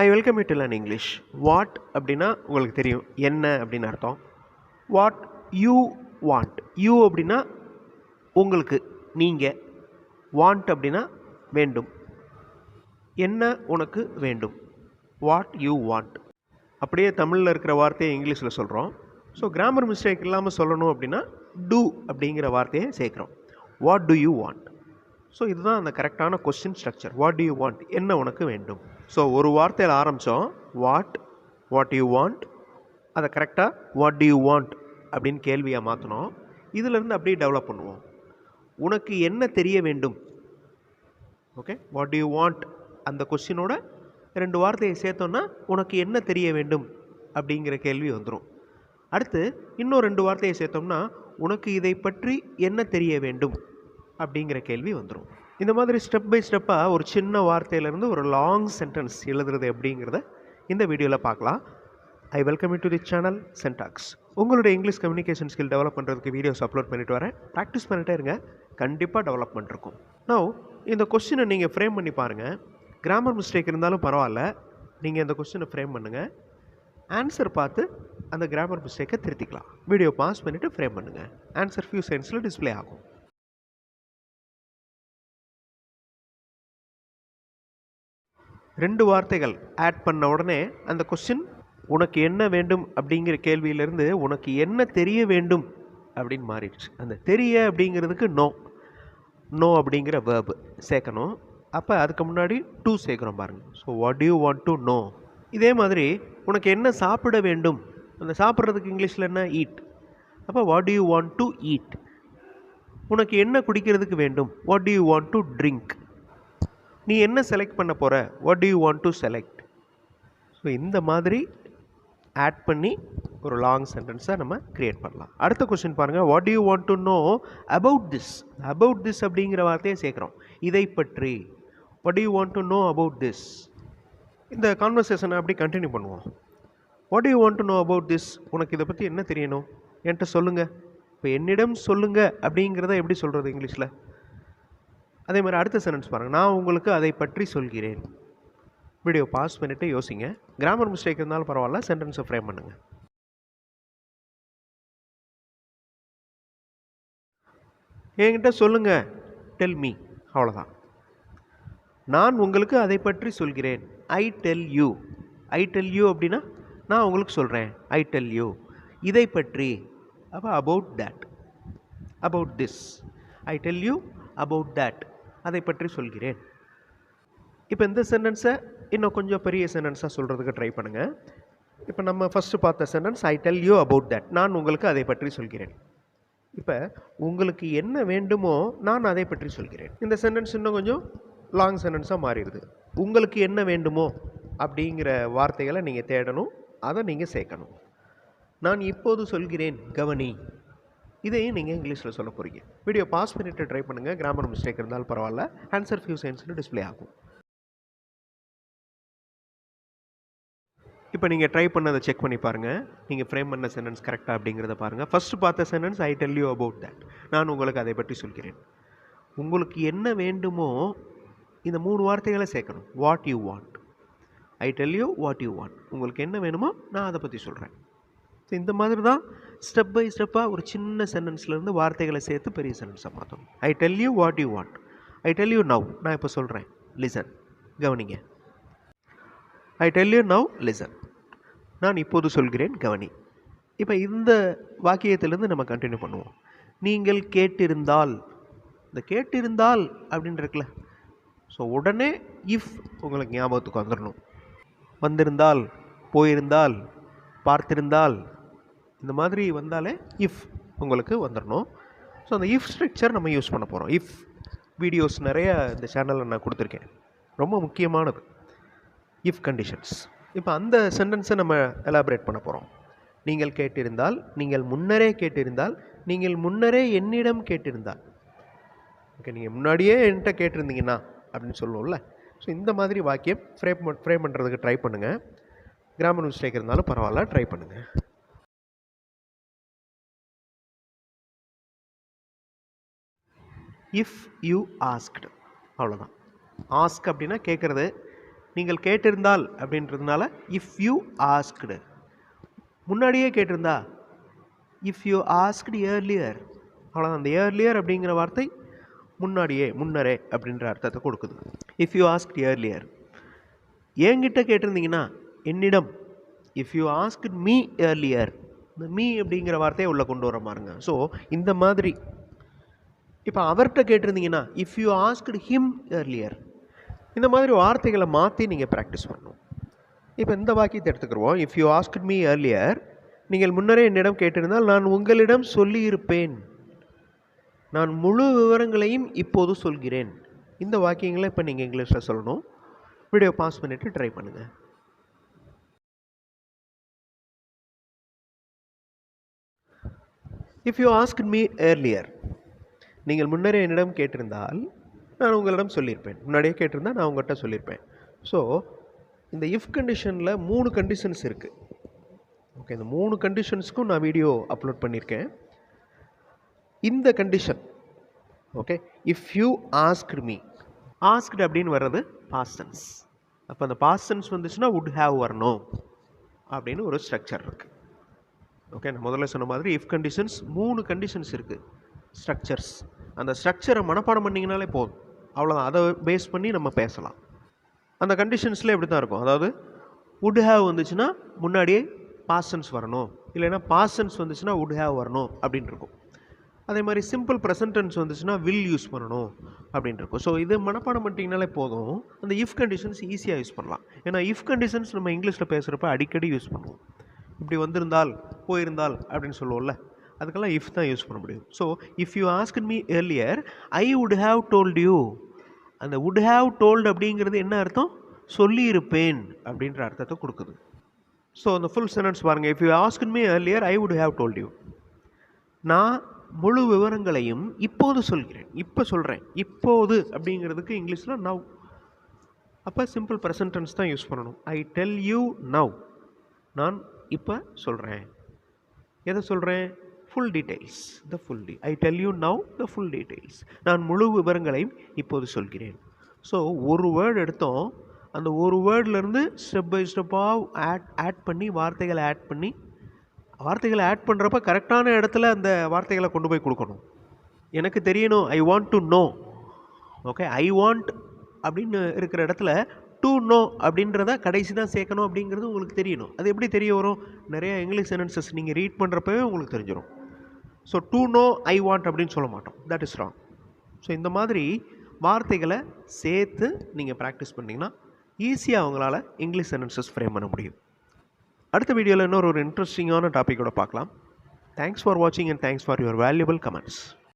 I welcome you to learn English what அப்படின்னா உங்களுக்கு தெரியும். என்ன அப்படின்னு அர்த்தம். வாட் யூ வாண்ட் யூ அப்படின்னா உங்களுக்கு நீங்கள் வாண்ட் அப்படின்னா வேண்டும். என்ன உனக்கு வேண்டும்? வாட் யூ வாண்ட் அப்படியே தமிழில் இருக்கிற வார்த்தையை இங்கிலீஷில் சொல்கிறோம் ஸோ கிராமர் மிஸ்டேக் இல்லாமல் சொல்லணும் அப்படின்னா டூ அப்படிங்கிற வார்த்தையை சேர்க்குறோம். What do you want so இதுதான் அந்த கரெக்டான question structure what do you want என்ன உனக்கு வேண்டும்? ஸோ ஒரு வார்த்தையில் ஆரம்பித்தோம் வாட் வாட் யூ வாண்ட் அதை கரெக்டாக வாட் டு யூ வாண்ட் அப்படின்னு கேள்வியாக மாற்றணும் இதிலேருந்து அப்படியே டெவலப் பண்ணுவோம். உனக்கு என்ன தெரிய வேண்டும்? Okay what do you want அந்த கொஸ்டினோட ரெண்டு வார்த்தையை சேர்த்தோன்னா உனக்கு என்ன தெரிய வேண்டும்? அப்படிங்கிற கேள்வி வந்துடும் அடுத்து இன்னும் ரெண்டு வார்த்தையை சேர்த்தோம்னா உனக்கு இதை பற்றி என்ன தெரிய வேண்டும்? அப்படிங்கிற கேள்வி வந்துடும் இந்த மாதிரி ஸ்டெப் பை ஸ்டெப்பாக ஒரு சின்ன வார்த்தையிலேருந்து ஒரு லாங் சென்டென்ஸ் எழுதுறது எப்படிங்கிறத இந்த வீடியோவில் பார்க்கலாம். I welcome you to the channel Syntax உங்களுடைய இங்கிலீஷ் கம்யூனிகேஷன் ஸ்கில் டெவலப் பண்ணுறதுக்கு வீடியோஸ் அப்லோட் பண்ணிட்டு வரேன். ப்ராக்டிஸ் பண்ணிட்டே இருங்க. கண்டிப்பாக டெவலப்மெண்ட் இருக்கும். நோ இந்த கொஸ்டினை நீங்கள் ஃப்ரேம் பண்ணி பாருங்கள் கிராமர் மிஸ்டேக் இருந்தாலும் பரவாயில்ல. நீங்கள் இந்த கொஸ்டினை ஃப்ரேம் பண்ணுங்கள் ஆன்சர் பார்த்து அந்த கிராமர் மிஸ்டேக்கை திருத்திக்கலாம். வீடியோ பாஸ் பண்ணிவிட்டு ஃப்ரேம் பண்ணுங்கள் ஆன்சர் ஃபியூ சென்ஸில் டிஸ்ப்ளே ஆகும். ரெண்டு வார்த்தைகள் ஆட் பண்ண உடனே அந்த கொஸ்டின் உனக்கு என்ன வேண்டும்? அப்படிங்கிற கேள்வியிலேருந்து உனக்கு என்ன தெரிய வேண்டும்? அப்படின்னு மாறிடுச்சு. அந்த தெரிய அப்படிங்கிறதுக்கு நோ நோ அப்படிங்கிற வேர்பு சேர்க்கணும். அப்போ அதுக்கு முன்னாடி டூ சேர்க்குறோம் பாருங்கள் so what you want to know இதே மாதிரி உனக்கு என்ன சாப்பிட வேண்டும்? அந்த சாப்பிட்றதுக்கு இங்கிலீஷில் என்ன? ஈட் அப்போ what you want to eat உனக்கு என்ன குடிக்கிறதுக்கு வேண்டும்? What you want to drink நீ என்ன செலக்ட் பண்ண போகிற what do you want to select so இந்த மாதிரி ஆட் பண்ணி ஒரு லாங் சென்டென்ஸை நம்ம க்ரியேட் பண்ணலாம். அடுத்த கொஸ்டின் பாருங்கள் what do you want to know about this about this அப்படிங்கிற வார்த்தையை சேர்க்குறோம். இதை பற்றி. What do you want to know about this இந்த கான்வர்சேஷனை அப்படி கண்டினியூ பண்ணுவோம். What you want to know about this உனக்கு இதை பற்றி என்ன தெரியணும்? என்கிட்ட சொல்லுங்கள் இப்போ என்னிடம் சொல்லுங்கள் அப்படிங்கிறத எப்படி சொல்கிறது இங்கிலீஷில்? அதே மாதிரி அடுத்த சென்டென்ஸ் பாருங்கள் நான் உங்களுக்கு அதை பற்றி சொல்கிறேன். வீடியோ பாஸ் பண்ணிவிட்டு யோசிங்க. கிராமர் மிஸ்டேக் இருந்தாலும் பரவாயில்ல சென்டென்ஸை ஃப்ரேம் பண்ணுங்கள் என்கிட்ட சொல்லுங்கள் டெல் மீ அவ்வளோதான் நான் உங்களுக்கு அதை பற்றி சொல்கிறேன். I tell you I tell you அப்படின்னா நான் உங்களுக்கு சொல்கிறேன் ஐ டெல் யூ இதை பற்றி. அப்போ about that about this I tell you about that அதை பற்றி சொல்கிறேன். இப்போ இந்த சென்டென்ஸை இன்னும் கொஞ்சம் பெரிய சென்டென்ஸாக சொல்கிறதுக்கு ட்ரை பண்ணுங்கள் இப்போ நம்ம ஃபஸ்ட்டு பார்த்த sentence I tell you about that நான் உங்களுக்கு அதை பற்றி சொல்கிறேன். இப்போ உங்களுக்கு என்ன வேண்டுமோ நான் அதை பற்றி சொல்கிறேன். இந்த சென்டென்ஸ் இன்னும் கொஞ்சம் லாங் சென்டென்ஸாக மாறிடுது. உங்களுக்கு என்ன வேண்டுமோ அப்படிங்கிற வார்த்தைகளை நீங்கள் தேடணும். அதை நீங்கள் சேர்க்கணும். நான் இப்போது சொல்கிறேன் கவனி. இதையும் நீங்கள் இங்கிலீஷில் சொல்ல போகிறீங்க வீடியோ பாஸ் பண்ணிவிட்டு ட்ரை பண்ணுங்கள் கிராமர் மிஸ்டேக் இருந்தாலும் பரவாயில்ல. ஆன்சர் ஃபியூ சயின்ஸில் டிஸ்ப்ளே ஆகும். இப்போ நீங்கள் ட்ரை பண்ணதை செக் பண்ணி பாருங்கள் நீங்கள் ஃப்ரேம் பண்ண சென்டென்ஸ் கரெக்டாக அப்படிங்கிறத பாருங்கள் ஃபஸ்ட்டு பார்த்த sentence I tell you about that நான் உங்களுக்கு அதை பற்றி சொல்கிறேன். உங்களுக்கு என்ன வேண்டுமோ இந்த மூணு வார்த்தைகளை சேர்க்கணும். What you want I tell you what you want உங்களுக்கு என்ன வேணுமோ நான் அதை பற்றி சொல்கிறேன் ஸோ இந்த மாதிரி தான் ஸ்டெப் பை ஸ்டெப்பாக ஒரு சின்ன சென்டென்ஸ்லேருந்து வார்த்தைகளை சேர்த்து பெரிய சென்டென்ஸாக மாற்றணும் I tell you what you want I tell you now நான் இப்போ சொல்கிறேன் லிசன் கவனிங்க. I tell you now listen நான் இப்போது சொல்கிறேன். கவனி. இப்போ இந்த வாக்கியத்திலேருந்து நம்ம கண்டினியூ பண்ணுவோம். நீங்கள் கேட்டிருந்தால். இந்த கேட்டிருந்தால் அப்படின்னு இருக்குல்ல. ஸோ உடனே இஃப் உங்களுக்கு ஞாபகத்துக்கு வந்துடணும் வந்திருந்தால் போயிருந்தால் பார்த்திருந்தால் இந்த மாதிரி வந்தாலே இஃப் உங்களுக்கு வந்துடணும் ஸோ அந்த இஃப் ஸ்ட்ரக்சர் நம்ம யூஸ் பண்ண போகிறோம் இஃப் வீடியோஸ் நிறைய இந்த சேனலில் நான் கொடுத்துருக்கேன். ரொம்ப முக்கியமானது. இஃப் கண்டிஷன்ஸ் இப்போ அந்த சென்டென்ஸை நம்ம எலாபரேட் பண்ண போகிறோம் நீங்கள் கேட்டிருந்தால் நீங்கள் முன்னரே கேட்டிருந்தால் நீங்கள் முன்னரே என்னிடம் கேட்டிருந்தால். ஓகே நீங்கள் முன்னாடியே என்கிட்ட கேட்டிருந்தீங்கன்னா அப்படின்னு சொல்லுவோம்ல. ஸோ இந்த மாதிரி வாக்கியம் ஃப்ரேம் ஃப்ரேம் பண்ணுறதுக்கு ட்ரை பண்ணுங்கள் கிராமர் மிஸ்டேக் இருந்தாலும் பரவாயில்ல ட்ரை பண்ணுங்கள் இஃப் யூ ஆஸ்க்டு அவ்வளோதான் ஆஸ்க் அப்படின்னா கேட்குறது நீங்கள் கேட்டிருந்தால் அப்படின்றதுனால இஃப் யூ ஆஸ்க்டு முன்னாடியே கேட்டிருந்தா இஃப் யூ ஆஸ்க்டு ஏர்லியர் அவ்வளோதான் அந்த ஏர்லியர் அப்படிங்கிற வார்த்தை முன்னாடியே முன்னரே அப்படின்ற அர்த்தத்தை கொடுக்குது. இஃப் யூ ஆஸ்க் ஏர்லியர் என்கிட்ட கேட்டிருந்தீங்கன்னா என்னிடம் if you ask me earlier இந்த மீ அப்படிங்கிற வார்த்தையை உள்ளே கொண்டு வர பாருங்க. ஸோ இந்த மாதிரி இப்போ அவர்கிட்ட கேட்டிருந்தீங்கன்னா if you asked him earlier இந்த மாதிரி வார்த்தைகளை மாற்றி நீங்கள் ப்ராக்டிஸ் பண்ணணும். இப்போ இந்த வாக்கியத்தை எடுத்துக்கிறோம் if you asked me earlier நீங்கள் முன்னரே என்னிடம் கேட்டிருந்தால் நான் உங்களிடம் சொல்லியிருப்பேன். நான் முழு விவரங்களையும் இப்போது சொல்கிறேன். இந்த வாக்கியங்களை இப்போ நீங்கள் இங்கிலீஷில் சொல்லணும். வீடியோ பாஸ் பண்ணிவிட்டு ட்ரை பண்ணுங்கள் if you ask me earlier நீங்கள் முன்னரே என்னிடம் கேட்டிருந்தால் நான் உங்களிடம் சொல்லியிருப்பேன். முன்னாடியே கேட்டிருந்தால் நான் உங்கள்கிட்ட சொல்லியிருப்பேன். ஸோ இந்த இஃப் கண்டிஷனில் மூணு கண்டிஷன்ஸ் இருக்குது ஓகே இந்த மூணு கண்டிஷன்ஸ்க்கும் நான் வீடியோ அப்லோட் பண்ணியிருக்கேன். இந்த condition okay if you asked me asked அப்படின்னு வர்றது பாஸ்டன்ஸ் அப்போ அந்த பாஸ்டன்ஸ் வந்துச்சுன்னா வுட் ஹேவ் வரணும் அப்படின்னு ஒரு ஸ்ட்ரக்சர் இருக்குது ஓகே நான் முதல்ல சொன்ன மாதிரி இஃப் கண்டிஷன்ஸ் மூணு கண்டிஷன்ஸ் இருக்குது ஸ்ட்ரக்சர்ஸ் அந்த ஸ்ட்ரக்சரை மனப்பாடம் பண்ணிங்கனாலே போதும். அவ்வளோதான் அதை பேஸ் பண்ணி நம்ம பேசலாம். அந்த கண்டிஷன்ஸில் இப்படி தான் இருக்கும். அதாவது வுட் ஹேவ் வந்துச்சுன்னா முன்னாடியே பாசன்ஸ் வரணும். இல்லைன்னா பாசன்ஸ் வந்துச்சுன்னா வுட் ஹேவ் வரணும் அப்படின்னு இருக்கும். அதே மாதிரி சிம்பிள் ப்ரெசன்டென்ஸ் வந்துச்சுன்னா வில் யூஸ் பண்ணணும் அப்படின்னு இருக்கும். ஸோ இது மனப்பாடம் பண்ணிட்டீங்கனாலே போதும். அந்த இஃப் கண்டிஷன்ஸ் ஈஸியாக யூஸ் பண்ணலாம். ஏன்னா இஃப் கண்டிஷன்ஸ் நம்ம இங்கிலீஷில் பேசுகிறப்ப அடிக்கடி யூஸ் பண்ணுவோம். இப்படி வந்திருந்தால் போயிருந்தால் அப்படின்னு சொல்லுவோம்ல. அதுக்கெல்லாம் இஃப் தான் யூஸ் பண்ண முடியும். So if you ask me earlier I would have told you அந்த வுட் ஹாவ் டோல்டு அப்படிங்கிறது என்ன அர்த்தம்? சொல்லியிருப்பேன் அப்படின்ற அர்த்தத்தை கொடுக்குது. ஸோ அந்த ஃபுல் சென்டென்ஸ் பாருங்கள் if you ask me earlier I would have told you நான் முழு விவரங்களையும் இப்போது சொல்கிறேன். இப்போ சொல்கிறேன் இப்போது அப்படிங்கிறதுக்கு இங்கிலீஷில் நவ் அப்போ சிம்பிள் ப்ரெசன்டென்ஸ் தான் யூஸ் பண்ணணும். ஐ டெல் யூ நவ் நான் இப்போ சொல்கிறேன் எதை சொல்கிறேன் full details the full D I tell you now the full details நான் முழு விவரங்களையும் இப்போது சொல்கிறேன். ஸோ ஒரு வேர்டு எடுத்தோம். அந்த ஒரு வேர்ட்லேருந்து ஸ்டெப் பை ஸ்டெப்பாக ஆட் ஆட் பண்ணி வார்த்தைகளை ஆட் பண்ணி வார்த்தைகளை ஆட் பண்ணுறப்ப கரெக்டான இடத்துல அந்த வார்த்தைகளை கொண்டு போய் கொடுக்கணும். எனக்கு தெரியணும் I want to know okay I want அப்படின்னு இருக்கிற இடத்துல டு நோ அப்படின்றத கடைசி தான் சேர்க்கணும் அப்படிங்கிறது உங்களுக்கு தெரியணும். அது எப்படி தெரிய வரும்? நிறையா இங்கிலீஷ் சென்டென்சஸ் நீங்கள் ரீட் பண்ணுறப்பவே உங்களுக்கு தெரிஞ்சிடும் so to know I want அப்படின்னு சொல்ல மாட்டோம். தட் இஸ் ராங் ஸோ இந்த மாதிரி வார்த்தைகளை சேர்த்து நீங்கள் ப்ராக்டிஸ் பண்ணிங்கன்னா ஈஸியாக அவங்களால இங்கிலீஷ் சென்டென்சஸ் ஃப்ரேம் பண்ண முடியும். அடுத்த வீடியோவில் இன்னொரு ஒரு இன்ட்ரெஸ்டிங்கான டாப்பிக்கோட பார்க்கலாம். தேங்க்ஸ் ஃபார் வாட்சிங் and thanks for your valuable comments